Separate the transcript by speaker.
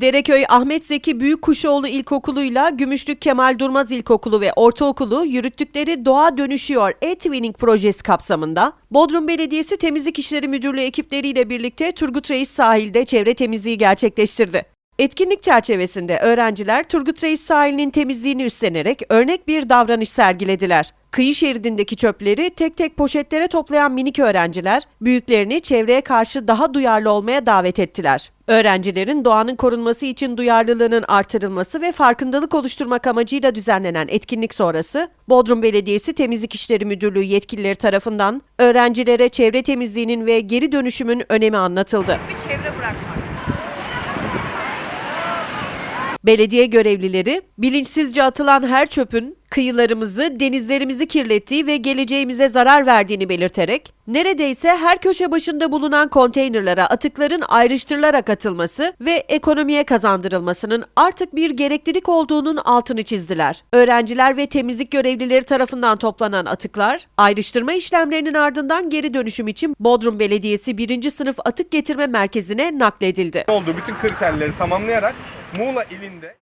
Speaker 1: Dereköy Ahmet Zeki Büyükkuşoğlu İlkokulu'yla Gümüşlük Kemal Durmaz İlkokulu ve Ortaokulu yürüttükleri Doğa Dönüşüyor e-Twinning projesi kapsamında Bodrum Belediyesi Temizlik İşleri Müdürlüğü ekipleriyle birlikte Turgut Reis sahilde çevre temizliği gerçekleştirdi. Etkinlik çerçevesinde öğrenciler Turgut Reis sahilinin temizliğini üstlenerek örnek bir davranış sergilediler. Kıyı şeridindeki çöpleri tek tek poşetlere toplayan minik öğrenciler, büyüklerini çevreye karşı daha duyarlı olmaya davet ettiler. Öğrencilerin doğanın korunması için duyarlılığının artırılması ve farkındalık oluşturmak amacıyla düzenlenen etkinlik sonrası, Bodrum Belediyesi Temizlik İşleri Müdürlüğü yetkilileri tarafından öğrencilere çevre temizliğinin ve geri dönüşümün önemi anlatıldı.
Speaker 2: bir çevre bırakmak.
Speaker 1: Belediye görevlileri bilinçsizce atılan her çöpün kıyılarımızı, denizlerimizi kirlettiği ve geleceğimize zarar verdiğini belirterek neredeyse her köşe başında bulunan konteynerlara atıkların ayrıştırılarak atılması ve ekonomiye kazandırılmasının artık bir gereklilik olduğunun altını çizdiler. Öğrenciler ve temizlik görevlileri tarafından toplanan atıklar ayrıştırma işlemlerinin ardından geri dönüşüm için Bodrum Belediyesi 1. sınıf atık getirme merkezine nakledildi.
Speaker 3: olduğu bütün kriterleri tamamlayarak Muğla ilinde